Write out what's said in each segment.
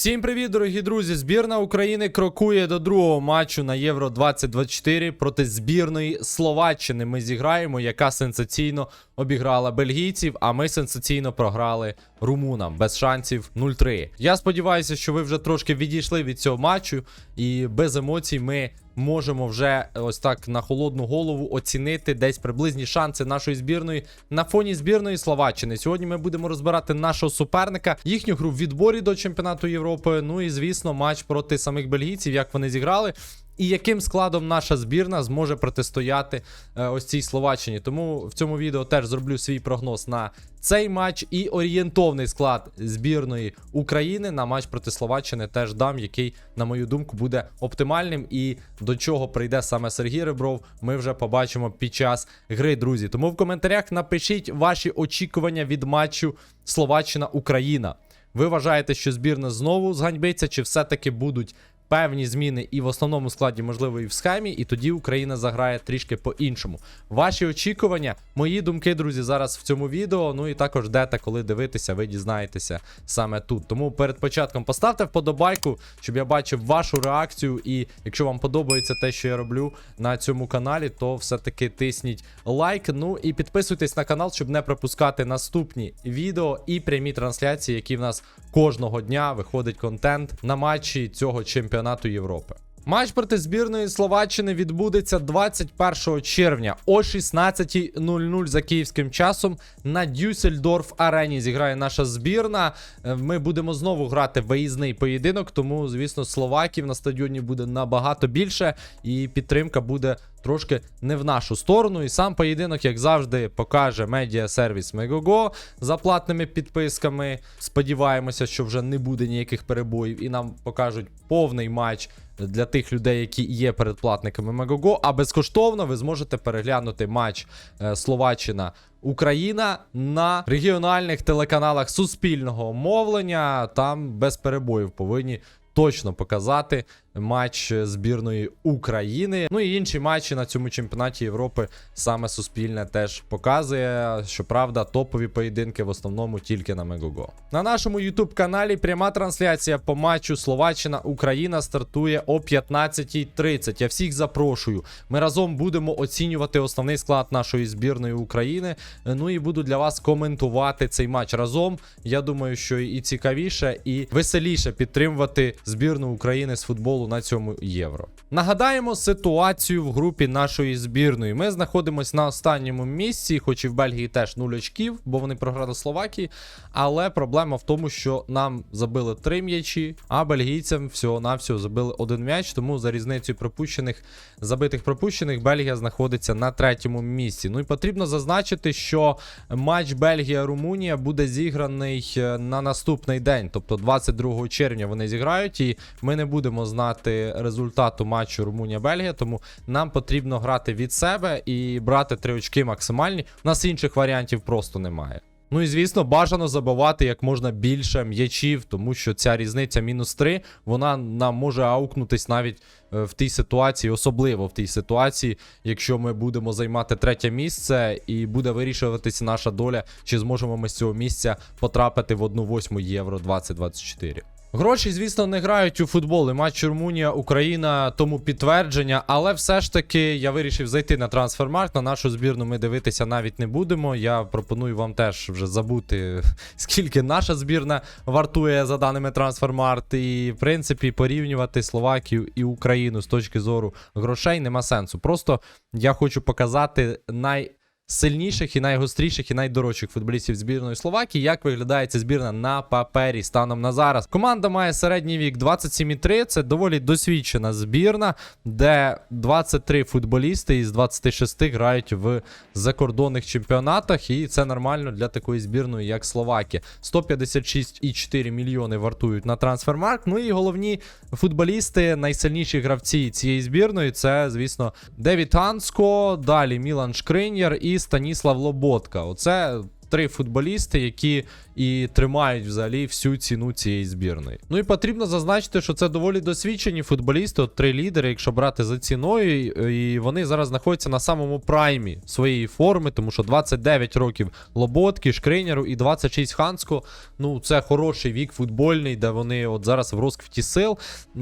Всім привіт, дорогі друзі! Збірна України крокує до другого матчу на Євро 2024 проти збірної Словаччини. Ми зіграємо, яка сенсаційно обіграла бельгійців, а ми сенсаційно програли румунам без шансів 0-3. Я сподіваюся, що ви вже трошки відійшли від цього матчу, і без емоцій ми можемо вже ось так на холодну голову оцінити десь приблизні шанси нашої збірної на фоні збірної Словаччини. Сьогодні ми будемо розбирати нашого суперника, їхню гру в відборі до чемпіонату Європи. Ну і звісно, матч проти самих бельгійців, як вони зіграли. І яким складом наша збірна зможе протистояти е, ось цій Словаччині. Тому в цьому відео теж зроблю свій прогноз на цей матч і орієнтовний склад збірної України на матч проти Словаччини теж дам, який, на мою думку, буде оптимальним. І до чого прийде саме Сергій Ребров, ми вже побачимо під час гри, друзі. Тому в коментарях напишіть ваші очікування від матчу Словаччина-Україна. Ви вважаєте, що збірна знову зганьбиться, чи все-таки будуть певні зміни і в основному складі, можливо, і в схемі, і тоді Україна заграє трішки по-іншому. Ваші очікування, мої думки, друзі, зараз в цьому відео. Ну і також дете, коли дивитися, ви дізнаєтеся саме тут. Тому перед початком поставте вподобайку, щоб я бачив вашу реакцію. І якщо вам подобається те, що я роблю на цьому каналі, то все-таки тисніть лайк. Ну і підписуйтесь на канал, щоб не пропускати наступні відео і прямі трансляції, які в нас кожного дня виходить контент на матчі цього чемпіонату Європи. Матч проти збірної Словаччини відбудеться 21 червня о 16.00 за київським часом на Дюссельдорф арені. Зіграє наша збірна. Е, Ми будемо знову грати виїзний поєдинок, тому, звісно, словаків на стадіоні буде набагато більше, і підтримка буде трошки не в нашу сторону. І сам поєдинок, як завжди, покаже медіа сервіс Megogo за платними підписками. Сподіваємося, що вже не буде ніяких перебоїв, і нам покажуть повний матч для тих людей, які є передплатниками Megogo. А безкоштовно ви зможете переглянути матч е, Словаччина. Україна на регіональних телеканалах суспільного мовлення там без перебоїв повинні точно показати матч збірної України. Ну і інші матчі на цьому чемпіонаті Європи саме суспільне теж показує. Щоправда, топові поєдинки в основному тільки на Мегого. На нашому YouTube каналі пряма трансляція по матчу Словаччина-Україна стартує о 15.30. Я всіх запрошую. Ми разом будемо оцінювати основний склад нашої збірної України. Ну і буду для вас коментувати цей матч разом. Я думаю, що і цікавіше, і веселіше підтримувати збірну України з футболу на цьому євро. Нагадаємо ситуацію в групі нашої збірної. Ми знаходимося на останньому місці, хоч і в Бельгії теж 0 очків, бо вони програли Словакії. Але проблема в тому, що нам забили 3 м'ячі, а бельгійцям всього-навсього забили один м'яч. Тому за різницею пропущених забитих пропущених Бельгія знаходиться на третьому місці. Ну і потрібно зазначити, що матч Бельгія-Румунія буде зіграний е, на наступний день, тобто 22 червня вони зіграють, і ми не будемо знати результату матчу Румунія-Бельгія, тому нам потрібно грати від себе і брати три очки максимальні. У нас інших варіантів просто немає. Ну і звісно, бажано забивати як можна більше м'ячів, тому що ця різниця мінус 3, вона нам може аукнутись навіть е, в тій ситуації, особливо в тій ситуації, якщо ми будемо займати третє місце і буде вирішуватись наша доля, чи зможемо ми з цього місця потрапити в 1-8 євро 2024. Гроші, звісно, не грають у футбол. І матч Румунія, Україна тому підтвердження. Але все ж таки я вирішив зайти на трансфермаркт. На нашу збірну ми дивитися навіть не будемо. Я пропоную вам теж вже забути, скільки наша збірна вартує за даними трансфермаркт. І, в принципі, порівнювати Словакію і Україну з точки зору грошей нема сенсу. Просто я хочу показати най сильніших і найгостріших і найдорожчих футболістів збірної Словакії. Як виглядає ця збірна на папері станом на зараз? Команда має середній вік 27,3. Це доволі досвідчена збірна, де 23 футболісти із 26 грають в закордонних чемпіонатах, і це нормально для такої збірної, як Словакія. 156,4 мільйони вартують на трансфермарк. Ну і головні футболісти, найсильніші гравці цієї збірної це, звісно, Девід Ганско, далі Мілан Шкринєр і Станіслав Лоботка. Оце три футболісти, які і тримають взагалі всю ціну цієї збірної. Ну і потрібно зазначити, що це доволі досвідчені футболісти, от три лідери, якщо брати за ціною, і вони зараз знаходяться на самому праймі своєї форми, тому що 29 років Лоботки, Шкриняру і 26 Хансько. Ну, це хороший вік футбольний, де вони от зараз в розквіті сил.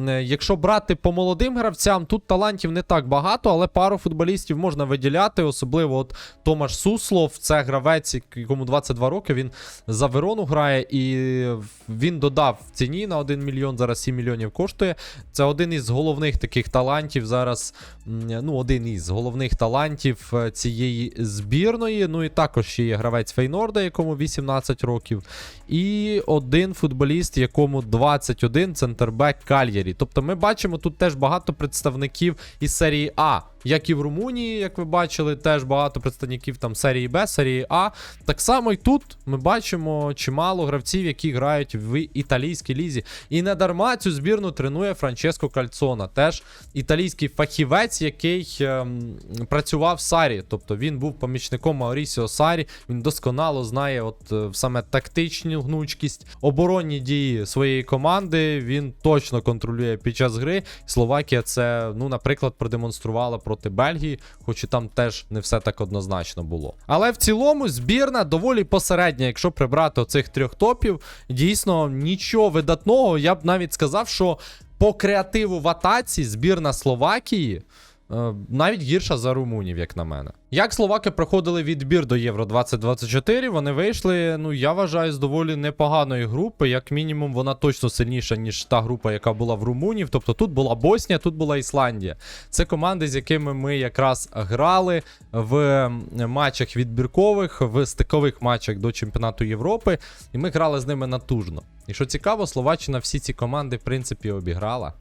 Е, Якщо брати по молодим гравцям, тут талантів не так багато, але пару футболістів можна виділяти, особливо от Томаш Суслов, це гравець, якому 22 роки. Він за Верону грає, і він додав в ціні на 1 мільйон, зараз 7 мільйонів коштує. Це один із головних таких талантів зараз. Ну, один із головних талантів е, цієї збірної. Ну і також ще є гравець Фейнорда, якому 18 років. І один футболіст, якому 21 центрбек Кальєрі. Тобто ми бачимо тут теж багато представників із серії А. Як і в Румунії, як ви бачили, теж багато представників там серії Б, серії А. Так само і тут ми бачимо чимало гравців, які грають в італійській лізі. І не дарма цю збірну тренує Франческо Кальцона. Теж італійський фахівець, який ем, працював в Сарі. Тобто він був помічником Маурісіо Сарі. Він досконало знає от е, саме тактичну гнучкість, оборонні дії своєї команди. Він точно контролює під час гри. Словакія це, ну, наприклад, продемонструвала проти Бельгії, хоч і там теж не все так однозначно було. Але в цілому збірна доволі посередня, якщо прибрати оцих трьох топів, дійсно нічого видатного. Я б навіть сказав, що по креативу в атаці збірна Словакії. Е, Навіть гірша за румунів, як на мене. Як словаки проходили відбір до Євро 2024, вони вийшли, ну я вважаю, з доволі непоганої групи. Як мінімум, вона точно сильніша, ніж та група, яка була в Румунів. Тобто тут була Боснія, тут була Ісландія. Це команди, з якими ми якраз грали в матчах відбіркових, в стикових матчах до чемпіонату Європи, і ми грали з ними натужно. І що цікаво, Словаччина всі ці команди, в принципі, обіграла.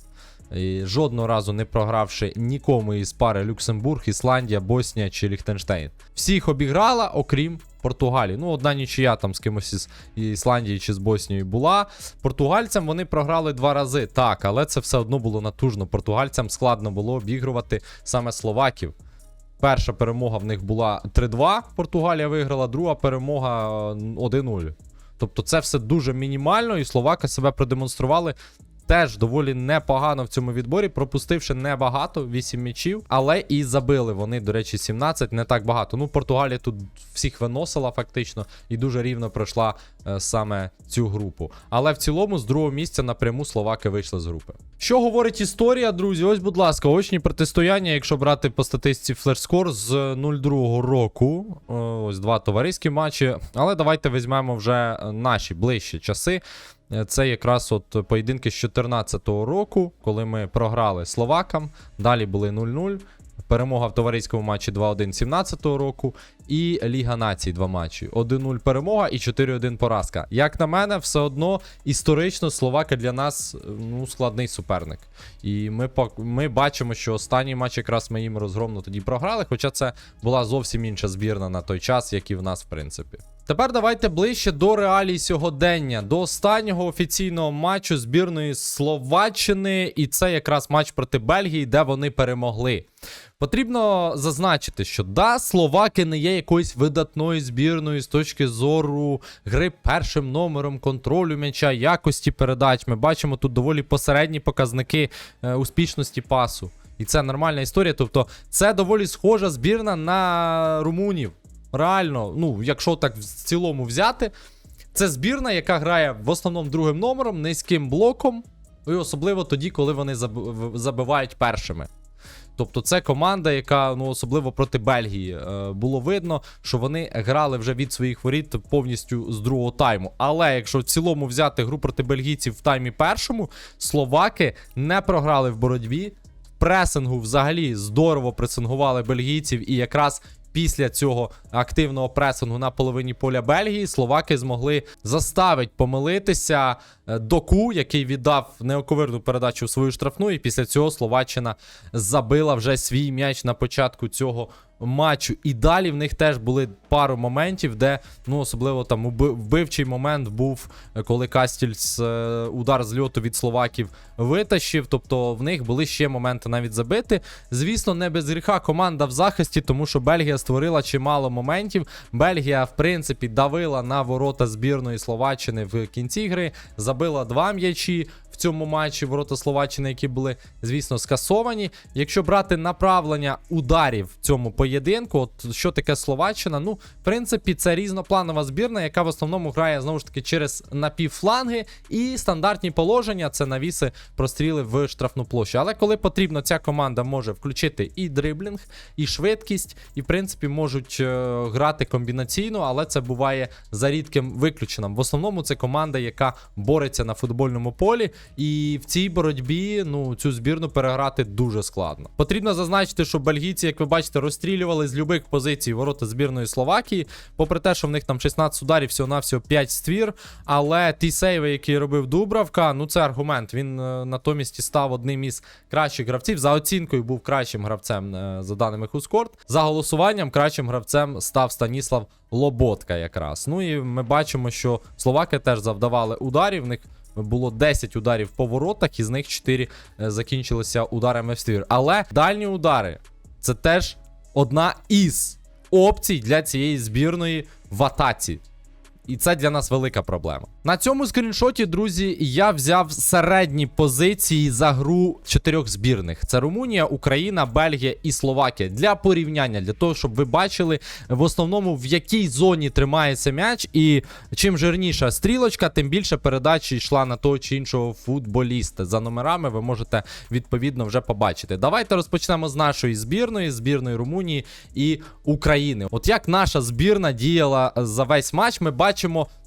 Жодного разу не програвши нікому із пари Люксембург, Ісландія, Боснія чи Ліхтенштейн. Всіх обіграла, окрім Португалії. Ну, одна нічия там з кимось із Ісландії чи з Боснією була. Португальцям вони програли два рази. Так, але це все одно було натужно. Португальцям складно було обігрувати саме словаків. Перша перемога в них була 3-2. Португалія виграла, друга перемога е, 1-0. Тобто це все дуже мінімально, і словаки себе продемонстрували теж доволі непогано в цьому відборі, пропустивши небагато, 8 м'ячів, але і забили вони, до речі, 17, не так багато. Ну, Португалія тут всіх виносила фактично і дуже рівно пройшла е, саме цю групу. Але в цілому з другого місця напряму словаки вийшли з групи. Що говорить історія, друзі? Ось, будь ласка, очні протистояння, якщо брати по статистиці флешскор з 02 року. Е, Ось два товариські матчі. Але давайте візьмемо вже наші ближчі часи. Е, Це якраз от поєдинки з 2014 року, коли ми програли словакам. Далі були 0-0. Перемога в товариському матчі 2-1 17 року. І Ліга націй два матчі. 1-0 перемога і 4-1 поразка. Як на мене, все одно історично Словаки для нас ну, складний суперник. І ми, ми бачимо, що останній матч якраз ми їм розгромно тоді програли, хоча це була зовсім інша збірна на той час, як і в нас, в принципі. Тепер давайте ближче до реалій сьогодення, до останнього офіційного матчу збірної Словаччини, і це якраз матч проти Бельгії, де вони перемогли. Потрібно зазначити, що да, словаки не є якоюсь видатною збірною з точки зору гри першим номером, контролю м'яча, якості передач. Ми бачимо тут доволі посередні показники е, успішності пасу. І це нормальна історія. Тобто, це доволі схожа збірна на румунів. Реально, ну, якщо так в цілому взяти, це збірна, яка грає в основному другим номером, низьким блоком, і особливо тоді, коли вони забивають першими. Тобто це команда, яка ну особливо проти Бельгії е, було видно, що вони грали вже від своїх воріт повністю з другого тайму. Але якщо в цілому взяти гру проти бельгійців в таймі першому, словаки не програли в боротьбі. Пресингу взагалі здорово пресингували бельгійців, і якраз після цього активного пресингу на половині поля Бельгії словаки змогли заставити помилитися доку, який віддав неоковирну передачу в свою штрафну. І після цього Словаччина забила вже свій м'яч на початку цього матчу. І далі в них теж були пару моментів, де ну особливо там вбивчий момент був, е, коли Кастільс е, удар з льоту від словаків витащив. Тобто в них були ще моменти навіть забити. Звісно, не без гріха команда в захисті, тому що Бельгія створила чимало моментів. Бельгія, в принципі, давила на ворота збірної Словаччини в кінці гри, забила два м'ячі. Цьому матчі ворота Словаччини, які були, звісно, скасовані. Якщо брати направлення ударів в цьому поєдинку, от що таке Словаччина? Ну, в принципі, це різнопланова збірна, яка в основному грає знову ж таки через напівфланги і стандартні положення це навіси простріли в штрафну площу. Але коли потрібно, ця команда може включити і дриблінг, і швидкість, і в принципі можуть е, грати комбінаційно, але це буває за рідким виключенням. В основному це команда, яка бореться на футбольному полі, і в цій боротьбі ну цю збірну переграти дуже складно. Потрібно зазначити, що бельгійці, як ви бачите, розстрілювали з любих позицій ворота збірної Словакії. Попри те, що в них там 16 ударів, всього навсього 5 ствір. Але ті сейви, які робив Дубравка, ну це аргумент. Він е, натомість став одним із кращих гравців. За оцінкою був кращим гравцем е, за даними Хускорт. За голосуванням кращим гравцем став Станіслав Лоботка якраз. Ну і ми бачимо, що словаки теж завдавали ударів. В них було 10 ударів по воротах, із них 4 е, закінчилися ударами в ствір. Але дальні удари це теж одна із опцій для цієї збірної в атаці. І це для нас велика проблема. На цьому скріншоті, друзі, я взяв середні позиції за гру чотирьох збірних: це Румунія, Україна, Бельгія і Словакія. Для порівняння, для того, щоб ви бачили в основному в якій зоні тримається м'яч, і чим жирніша стрілочка, тим більше передачі йшла на того чи іншого футболіста. За номерами ви можете відповідно вже побачити. Давайте розпочнемо з нашої збірної, збірної Румунії і України. От як наша збірна діяла за весь матч, ми бачимо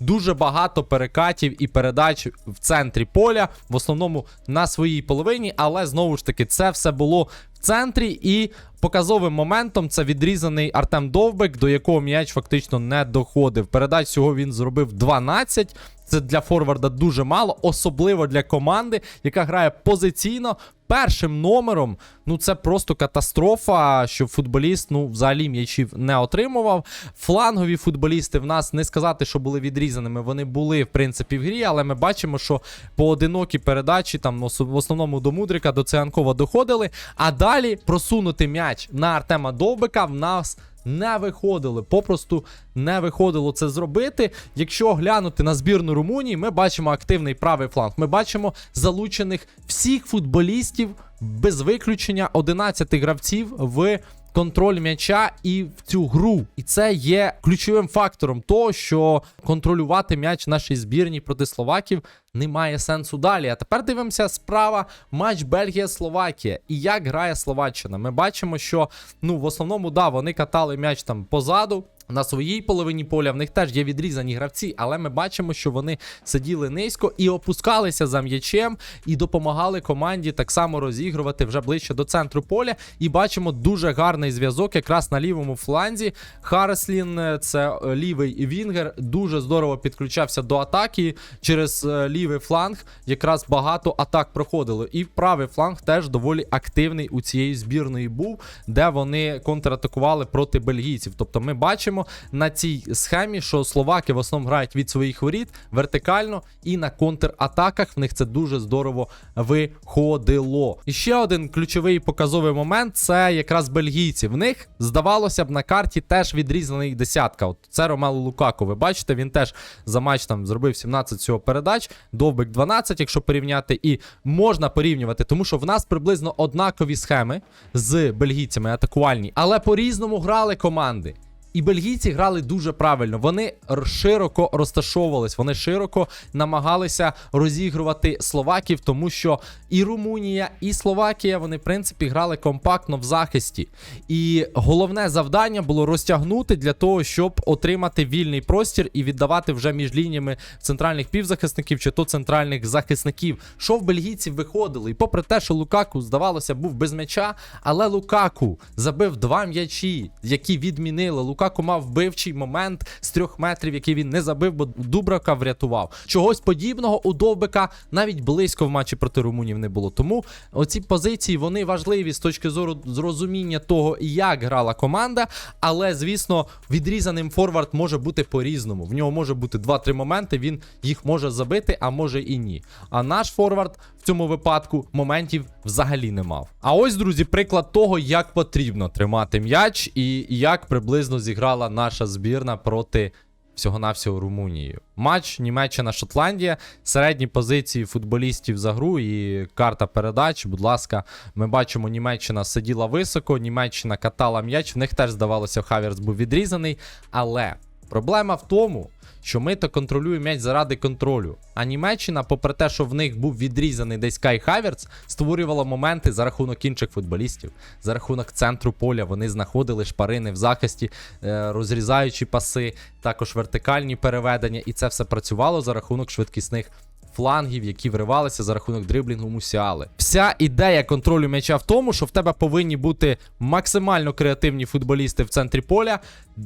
дуже багато перекатів і передач в центрі поля, в основному на своїй половині, але знову ж таки це все було в центрі і. Показовим моментом це відрізаний Артем Довбек, до якого м'яч фактично не доходив. Передач всього він зробив 12. Це для форварда дуже мало, особливо для команди, яка грає позиційно. Першим номером, ну це просто катастрофа, що футболіст ну взагалі м'ячів не отримував. Флангові футболісти в нас не сказати, що були відрізаними. Вони були в принципі в грі, але ми бачимо, що поодинокі передачі там в основному до Мудрика, до Цианкова доходили. А далі просунути м'яч на Артема Довбика в нас. Не виходили, попросту не виходило це зробити. Якщо глянути на збірну Румунії, ми бачимо активний правий фланг. Ми бачимо залучених всіх футболістів без виключення 11 гравців в контроль м'яча і в цю гру. І це є ключовим фактором того, що контролювати м'яч нашій збірні проти словаків немає сенсу далі. А тепер дивимося справа матч Бельгія-Словакія. І як грає Словаччина. Ми бачимо, що ну в основному да, вони катали м'яч там позаду. На своїй половині поля в них теж є відрізані гравці, але ми бачимо, що вони сиділи низько і опускалися за м'ячем і допомагали команді так само розігрувати вже ближче до центру поля. І бачимо дуже гарний зв'язок якраз на лівому фланзі. Хареслін, е, це е, лівий вінгер, дуже здорово підключався до атаки через е, лівий фланг. Якраз багато атак проходило. І правий фланг теж доволі активний у цієї збірної був, де вони контратакували проти бельгійців. Тобто ми бачимо на цій схемі, що словаки в основному грають від своїх воріт вертикально і на контратаках в них це дуже здорово виходило. І ще один ключовий показовий момент це якраз бельгійці. В них здавалося б на карті теж відрізаний десятка. От це Ромело Лукако. Ви бачите, він теж за матч там зробив 17 всього передач, довбик 12, якщо порівняти, і можна порівнювати, тому що в нас приблизно однакові схеми з бельгійцями атакувальні, але по-різному грали команди. І бельгійці грали дуже правильно. Вони широко розташовувались, вони широко намагалися розігрувати словаків, тому що і Румунія, і Словакія вони, в принципі, грали компактно в захисті. І головне завдання було розтягнути для того, щоб отримати вільний простір і віддавати вже між лініями центральних півзахисників чи то центральних захисників. Що в бельгійців виходило? І попри те, що Лукаку, здавалося, був без м'яча, але Лукаку забив два м'ячі, які відмінили Лукаку. Лукаку мав вбивчий момент з трьох метрів, який він не забив, бо Дубравка врятував. Чогось подібного у Довбика навіть близько в матчі проти румунів не було. Тому оці позиції вони важливі з точки зору зрозуміння того, як грала команда. Але звісно, відрізаним форвард може бути по-різному. В нього може бути 2-3 моменти. Він їх може забити, а може і ні. А наш форвард в цьому випадку моментів взагалі не мав. А ось, друзі, приклад того, як потрібно тримати м'яч і як приблизно зіграла наша збірна проти всього-навсього Румунії. Матч Німеччина-Шотландія, середні позиції футболістів за гру і карта передач. Будь ласка, ми бачимо, Німеччина сиділа високо, Німеччина катала м'яч. В них теж здавалося, Хаверс був відрізаний. Але проблема в тому, що ми то контролюємо м'яч заради контролю. А Німеччина, попри те, що в них був відрізаний десь Кай Хаверц, створювала моменти за рахунок інших футболістів, за рахунок центру поля. Вони знаходили шпарини в захисті, е, розрізаючи паси, також вертикальні переведення, і це все працювало за рахунок швидкісних. Флангів, які вривалися за рахунок дриблінгу мусіали. Вся ідея контролю м'яча в тому, що в тебе повинні бути максимально креативні футболісти в центрі поля,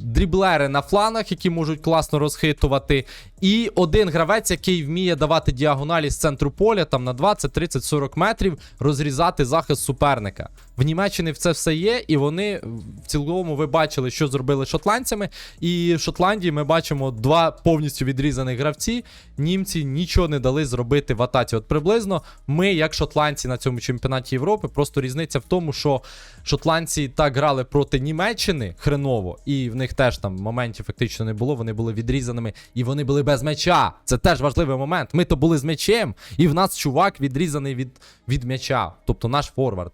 дріблери на флангах, які можуть класно розхитувати, і один гравець, який вміє давати діагоналі з центру поля, там на 20, 30, 40 метрів, розрізати захист суперника. В Німеччині це все є, і вони в цілому ви бачили, що зробили шотландцями. І в Шотландії ми бачимо два повністю відрізаних гравці. Німці нічого не дали зробити в атаці. От приблизно ми, як шотландці на цьому чемпіонаті Європи, просто різниця в тому, що шотландці так грали проти Німеччини хреново, і в них теж там моментів фактично не було. Вони були відрізаними і вони були без м'яча. Це теж важливий момент. Ми то були з м'ячем, і в нас чувак відрізаний від, від м'яча, тобто наш форвард.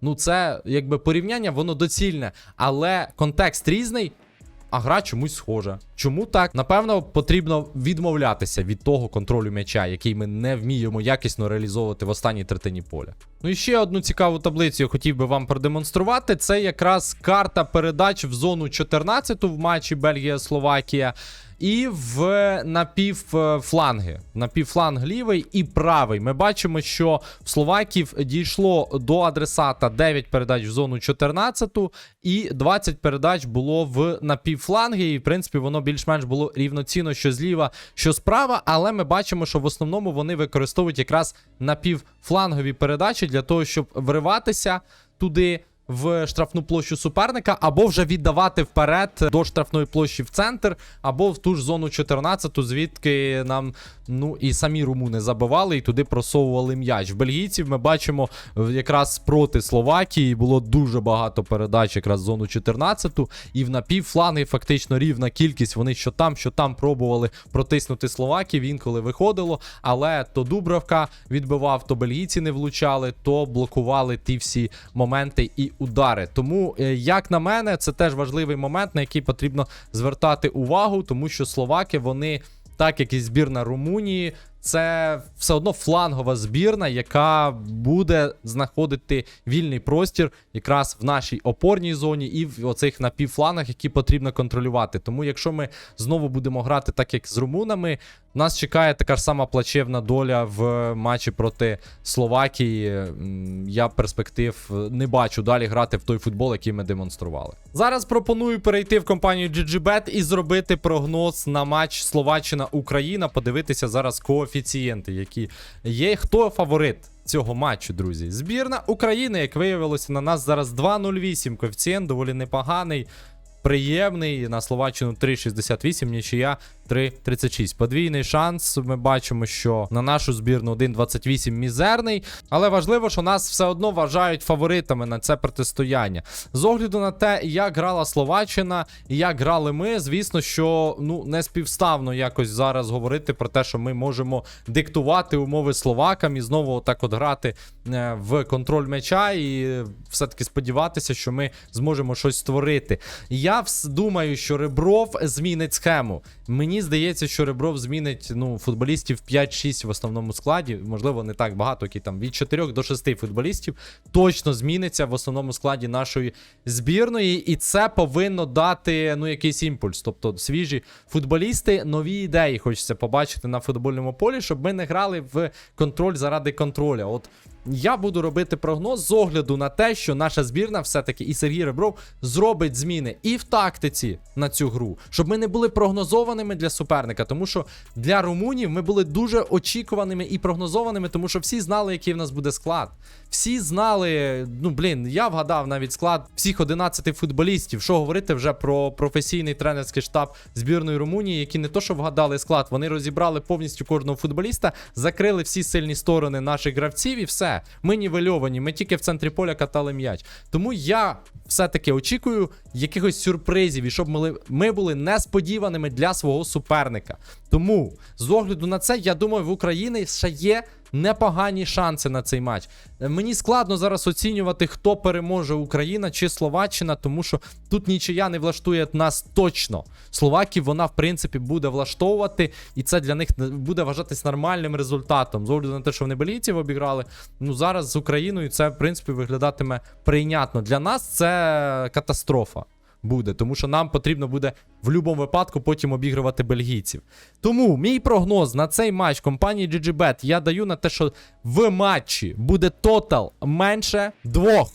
Ну, це якби порівняння, воно доцільне, але контекст різний. А гра чомусь схожа. Чому так? Напевно, потрібно відмовлятися від того контролю м'яча, який ми не вміємо якісно реалізовувати в останній третині поля. Ну і ще одну цікаву таблицю я хотів би вам продемонструвати. Це якраз карта передач в зону 14 в матчі Бельгія-Словакія. І в напівфланги. Напівфланг лівий і правий. Ми бачимо, що в Словаків дійшло до адресата 9 передач в зону 14 і 20 передач було в напівфланги. І, в принципі, воно більш-менш було рівноцінно, що зліва, що справа. Але ми бачимо, що в основному вони використовують якраз напівфлангові передачі для того, щоб вриватися туди в штрафну площу суперника, або вже віддавати вперед до штрафної площі в центр, або в ту ж зону 14, звідки нам ну і самі румуни забивали і туди просовували м'яч. В бельгійців ми бачимо е, якраз проти Словакії було дуже багато передач, якраз в зону 14, і в напівфланги фактично рівна кількість. Вони що там, що там пробували протиснути Словаків, інколи виходило. Але то Дубравка відбивав, то бельгійці не влучали, то блокували ті всі моменти і удари. Тому, е, як на мене, це теж важливий момент, на який потрібно звертати увагу, тому що словаки вони. Так як і збірна Румунії, це все одно флангова збірна, яка буде знаходити вільний простір якраз в нашій опорній зоні і в оцих напівфлангах, які потрібно контролювати. Тому, якщо ми знову будемо грати так, як з румунами, нас чекає така ж сама плачевна доля в матчі проти Словакії. Я перспектив не бачу далі грати в той футбол, який ми демонстрували. Зараз пропоную перейти в компанію GGBet і зробити прогноз на матч Словаччина-Україна. Подивитися зараз коефіцієнти, які є. Хто фаворит? Цього матчу, друзі, збірна України, як виявилося, на нас зараз 2.08 коефіцієнт, доволі непоганий, приємний. На Словаччину 3.68, нічия 3.36. Подвійний шанс. Ми бачимо, що на нашу збірну 1.28 мізерний. Але важливо, що нас все одно вважають фаворитами на це протистояння. З огляду на те, як грала Словаччина і як грали ми, звісно, що ну не співставно якось зараз говорити про те, що ми можемо диктувати умови словакам і знову отак от грати е, в контроль м'яча і все-таки сподіватися, що ми зможемо щось створити. Я думаю, що Ребров змінить схему. Мені здається, що Ребров змінить ну, футболістів 5-6 в основному складі. Можливо, не так багато, які там від 4 до 6 футболістів точно зміниться в основному складі нашої збірної, і це повинно дати ну, якийсь імпульс. Тобто свіжі футболісти, нові ідеї хочеться побачити на футбольному полі, щоб ми не грали в контроль заради контроля. От я буду робити прогноз з огляду на те, що наша збірна все-таки і Сергій Ребров зробить зміни і в тактиці на цю гру, щоб ми не були прогнозованими для суперника. Тому що для румунів ми були дуже очікуваними і прогнозованими, тому що всі знали, який в нас буде склад. Всі знали, ну блін, я вгадав навіть склад всіх 11 футболістів. Що говорити вже про професійний тренерський штаб збірної Румунії, які не то, що вгадали склад, вони розібрали повністю кожного футболіста, закрили всі сильні сторони наших гравців, і все. Ми нівельовані, ми тільки в центрі поля катали м'яч. Тому я все-таки очікую якихось сюрпризів, і щоб ми, ми були несподіваними для свого суперника. Тому з огляду на це, я думаю, в Україні ще є непогані шанси на цей матч. Е, Мені складно зараз оцінювати, хто переможе Україна чи Словаччина, тому що тут нічия не влаштує нас точно. Словаків вона, в принципі, буде влаштовувати, і це для них буде вважатись нормальним результатом. З огляду на те, що вони белійців обіграли. Ну зараз з Україною це, в принципі, виглядатиме прийнятно. Для нас це катастрофа буде, тому що нам потрібно буде в будь-якому випадку потім обігрувати бельгійців. Тому мій прогноз на цей матч компанії GGBet я даю на те, що в матчі буде тотал менше двох.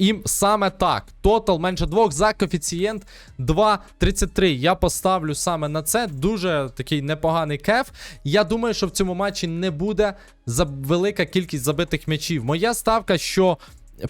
І саме так. Тотал менше двох за коефіцієнт 2.33. Я поставлю саме на це. Дуже такий непоганий кеф. Я думаю, що в цьому матчі не буде велика кількість забитих м'ячів. Моя ставка, що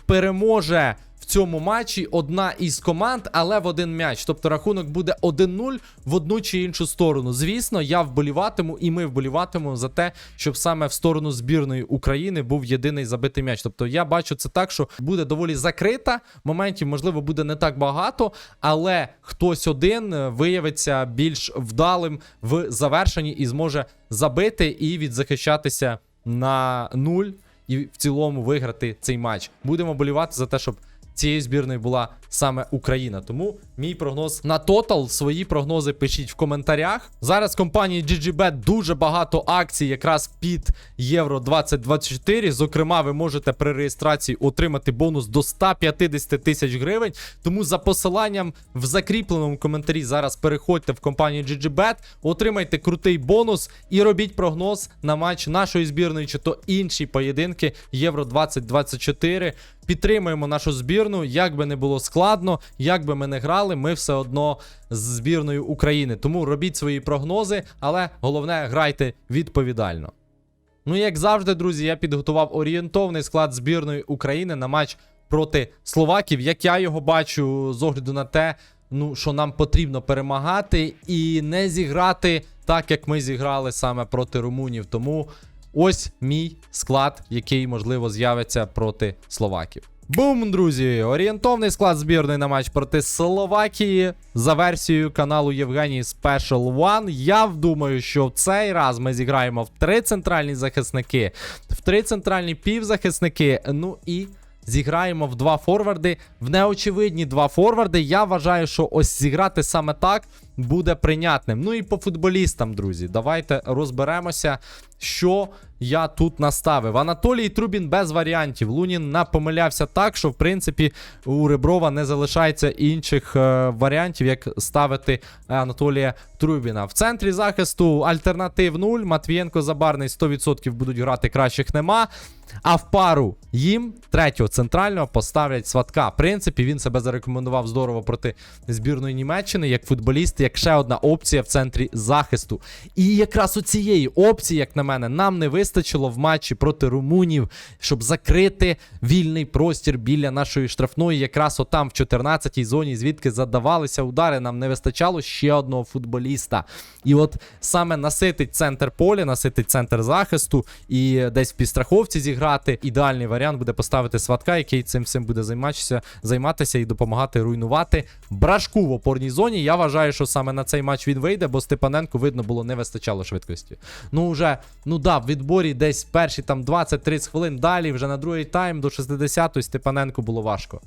переможе в цьому матчі одна із команд, але в один м'яч. Тобто рахунок буде 1-0 в одну чи іншу сторону. Звісно, я вболіватиму і ми вболіватимемо за те, щоб саме в сторону збірної України був єдиний забитий м'яч. Тобто я бачу це так, що буде доволі закрита. Моментів, можливо, буде не так багато, але хтось один е, виявиться більш вдалим в завершенні і зможе забити і відзахищатися на нуль і в цілому виграти цей матч. Будемо болівати за те, щоб цією збірною була саме Україна. Тому мій прогноз на тотал. Свої прогнози пишіть в коментарях. Зараз компанії GGBet дуже багато акцій якраз під Євро 2024. Зокрема, ви можете при реєстрації отримати бонус до 150 тисяч гривень. Тому за посиланням в закріпленому коментарі зараз переходьте в компанію GGBet, отримайте крутий бонус і робіть прогноз на матч нашої збірної чи то інші поєдинки Євро 2024. Підтримуємо нашу збірну, як би не було складно, як би ми не грали, ми все одно з збірною України. Тому робіть свої прогнози, але головне грайте відповідально. Ну, як завжди, друзі, я підготував орієнтовний склад збірної України на матч проти Словаків. Як я його бачу, з огляду на те, ну, що нам потрібно перемагати і не зіграти так, як ми зіграли саме проти румунів. Тому ось мій склад, який, можливо, з'явиться проти Словаків. Бум, друзі! Орієнтовний склад збірної на матч проти Словакії за версією каналу Євгеній Special One. Я думаю, що в цей раз ми зіграємо в три центральні захисники, в три центральні півзахисники. Ну і зіграємо в два форварди. В неочевидні два форварди. Я вважаю, що ось зіграти саме так буде прийнятним. Ну і по футболістам, друзі, давайте розберемося, що я тут наставив. Анатолій Трубін без варіантів. Лунін напомилявся так, що в принципі у Реброва не залишається інших е, варіантів, як ставити Анатолія Трубіна. В центрі захисту альтернатив 0. Матвієнко Забарний 100% будуть грати кращих нема. А в пару їм третього центрального поставлять сватка. В принципі, він себе зарекомендував здорово проти збірної Німеччини як футболіст, як ще одна опція в центрі захисту. І якраз у цієї опції, як на мене, нам не вистачило в матчі проти румунів, щоб закрити вільний простір біля нашої штрафної. Якраз отам в 14-й зоні, звідки задавалися удари, нам не вистачало ще одного футболіста. І от саме наситить центр поля, наситить центр захисту і десь в підстраховці зіграти. Ідеальний варіант буде поставити сватка, який цим всім буде займатися, займатися і допомагати руйнувати брашку в опорній зоні. Я вважаю, що саме на цей матч він вийде, бо Степаненку видно було не вистачало швидкості. Ну вже, ну да, в відборі десь перші там 20-30 хвилин далі, вже на другий тайм до 60-ї Степаненку було важко.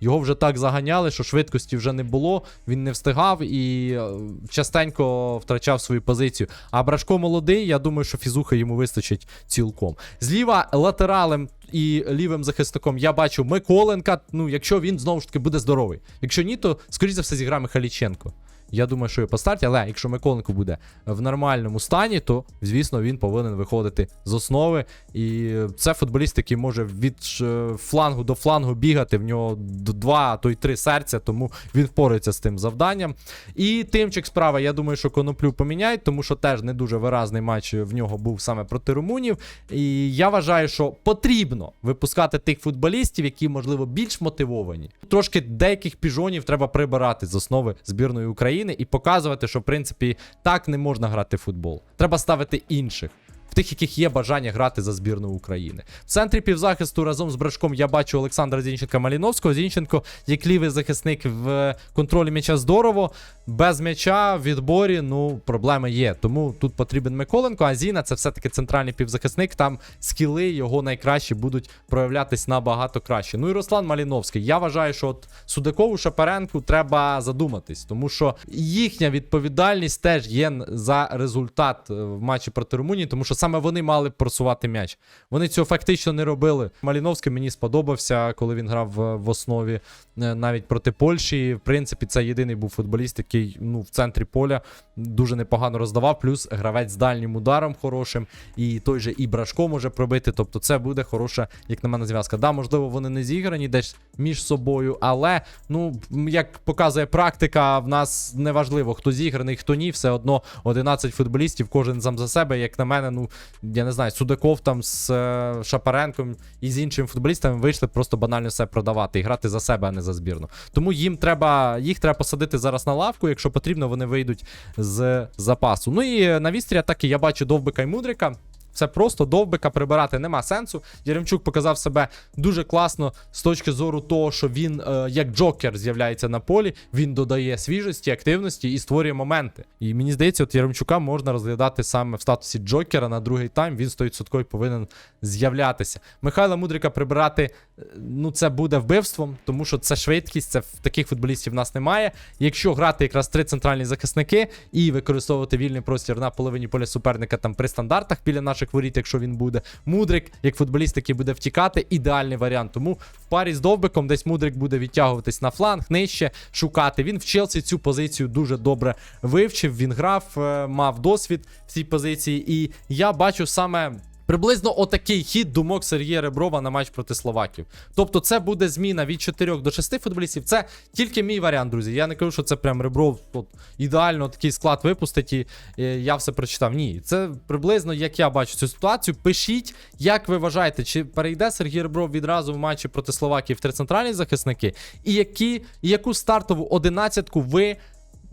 Його вже так заганяли, що швидкості вже не було, він не встигав і е, частенько втрачав свою позицію. А Брашко молодий, я думаю, що фізуха йому вистачить цілком. Зліва латералем і лівим захисником я бачу Миколенка. Ну, якщо він знову ж таки буде здоровий. Якщо ні, то скоріш за все зіграє Михайліченко. Я думаю, що і по старті. Але якщо Миколенко буде в нормальному стані, то звісно він повинен виходити з основи. І це футболіст, який може від е, флангу до флангу бігати. В нього два, а то й три серця, тому він впорається з тим завданням. І тимчик справа, я думаю, що коноплю поміняють, тому що теж не дуже виразний матч в нього був саме проти румунів. І я вважаю, що потрібно випускати тих футболістів, які, можливо, більш мотивовані. Трошки деяких піжонів треба прибирати з основи збірної України і показувати, що в принципі так не можна грати в футбол. Треба ставити інших. Тих, яких є бажання грати за збірну України. В центрі півзахисту разом з Брашком я бачу Олександра Зінченка Маліновського. Зінченко як лівий захисник в контролі м'яча здорово. Без м'яча в відборі ну проблеми є. Тому тут потрібен Миколенко. А Зіна це все-таки центральний півзахисник. Там скіли його найкращі будуть проявлятись набагато краще. Ну і Руслан Маліновський. Я вважаю, що от Судакову Шапаренку треба задуматись, тому що їхня відповідальність теж є за результат е, в матчі проти Румунії, тому що саме вони мали просувати м'яч. Вони цього фактично не робили. Маліновський мені сподобався, коли він грав в, в основі е, навіть проти Польщі. В принципі, це єдиний був футболіст, який ну, в центрі поля дуже непогано роздавав. Плюс гравець з дальнім ударом хорошим, і той же і Брашко може пробити. Тобто, це буде хороша, як на мене, зв'язка. Да, можливо, вони не зіграні десь між собою, але ну як показує практика, в нас не важливо, хто зіграний, хто ні. Все одно 11 футболістів, кожен сам за себе. Як на мене, ну я не знаю, Судаков там з е, Шапаренком і з іншими футболістами вийшли просто банально все продавати і грати за себе, а не за збірну. Тому їм треба їх треба посадити зараз на лавку. Якщо потрібно, вони вийдуть з запасу. Ну і на вістрі атаки я бачу довбика і мудрика. Це просто довбика прибирати нема сенсу. Яремчук показав себе дуже класно з точки зору того, що він е, як джокер з'являється на полі, він додає свіжості, активності і створює моменти. І мені здається, от Яремчука можна розглядати саме в статусі джокера на другий тайм. Він 100% повинен з'являтися. Михайла Мудрика прибирати, е, ну це буде вбивством, тому що це швидкість, це в таких футболістів в нас немає. Якщо грати якраз три центральні захисники і використовувати вільний простір на половині поля суперника там при стандартах біля наших воріт, якщо він буде. Мудрик, як футболіст, який буде втікати, ідеальний варіант. Тому в парі з довбиком десь Мудрик буде відтягуватись на фланг, нижче шукати. Він в Челсі цю позицію дуже добре вивчив. Він грав, е, мав досвід в цій позиції, і я бачу саме. Приблизно отакий хід думок Сергія Реброва на матч проти Словаків. Тобто, це буде зміна від 4 до 6 футболістів. Це тільки мій варіант, друзі. Я не кажу, що це прям Ребров от, ідеально такий склад випустить, і е, я все прочитав. Ні, це приблизно як я бачу цю ситуацію. Пишіть, як ви вважаєте, чи перейде Сергій Ребров відразу в матчі проти Словакії в три центральні захисники, і які, і яку стартову одинадцятку ви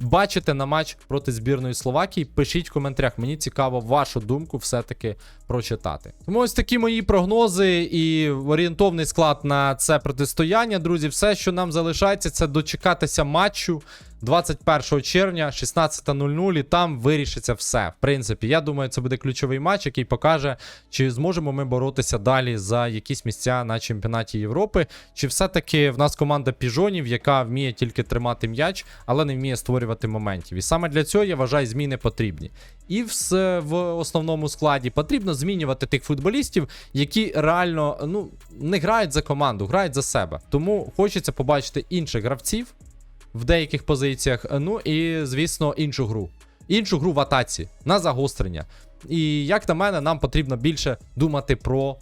бачите на матч проти збірної Словакії, пишіть в коментарях. Мені цікаво вашу думку все-таки прочитати. Тому ось такі мої прогнози і орієнтовний склад на це протистояння. Друзі, все, що нам залишається, це дочекатися матчу. 21 червня, 16.00, і там вирішиться все. В принципі, я думаю, це буде ключовий матч, який покаже, чи зможемо ми боротися далі за якісь місця на чемпіонаті Європи, чи все-таки в нас команда піжонів, яка вміє тільки тримати м'яч, але не вміє створювати моментів. І саме для цього я вважаю, зміни потрібні. І в, в основному складі потрібно змінювати тих футболістів, які реально ну, не грають за команду, грають за себе. Тому хочеться побачити інших гравців в деяких позиціях. Ну і, звісно, іншу гру. Іншу гру в атаці на загострення. І як на мене, нам потрібно більше думати про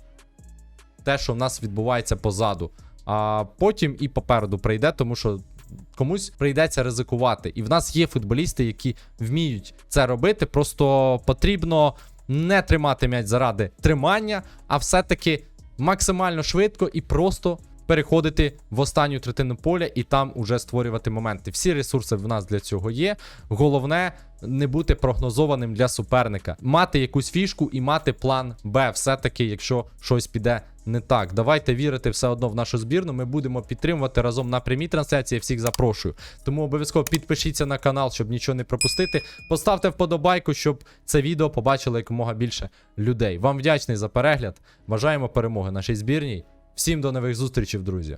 те, що в нас відбувається позаду. А потім і попереду прийде, тому що комусь прийдеться ризикувати. І в нас є футболісти, які вміють це робити. Просто потрібно не тримати м'яч заради тримання, а все-таки максимально швидко і просто переходити в останню третину поля і там уже створювати моменти. Всі ресурси в нас для цього є. Головне не бути прогнозованим для суперника, мати якусь фішку і мати план Б, все-таки, якщо щось піде не так. Давайте вірити все одно в нашу збірну. Ми будемо підтримувати разом на прямій трансляції. Всіх запрошую. Тому обов'язково підпишіться на канал, щоб нічого не пропустити. Поставте вподобайку, щоб це відео побачило якомога більше людей. Вам вдячний за перегляд. Бажаємо перемоги нашій збірній. Всім до нових зустрічей, друзі.